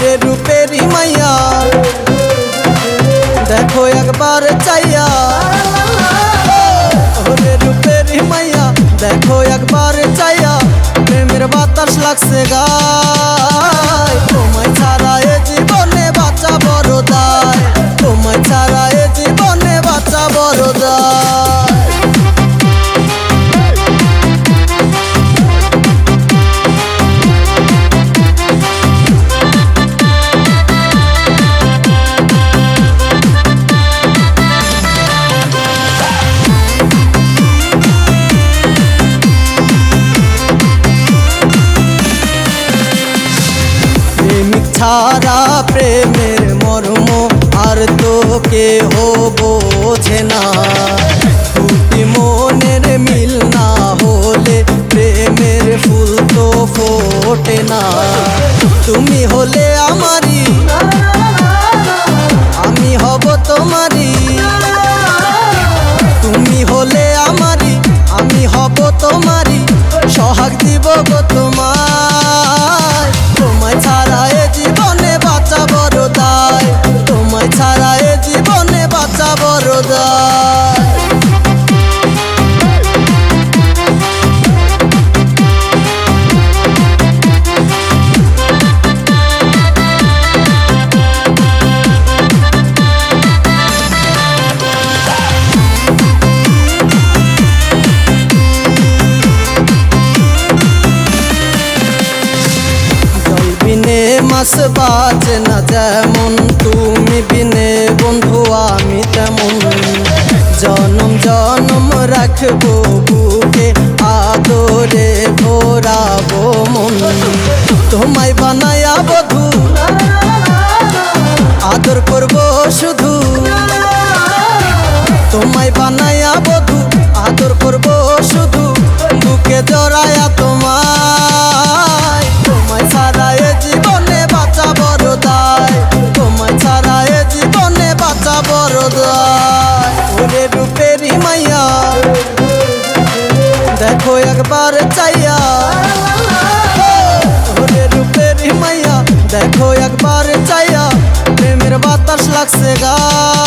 रे रूपेरी मैया। देखो एक बार चैया। रे रूपेरी मैया, देखो एक बार चैया। मेरे बात लग से गा প্রেমিক ছাড়া প্রেমের মর্ম আর তো কেহ বোঝে না। দুটি মনের মিল না হলে প্রেমের ফুল তো ফোটে না। তুমি হলে আমারই বিনে বাজে না যেমন, তুমি বিনে বন্ধু, আমি তেমন। জনম জনম রাখব বুকে, আদরে ভোরাবো মন। তোমায় से गा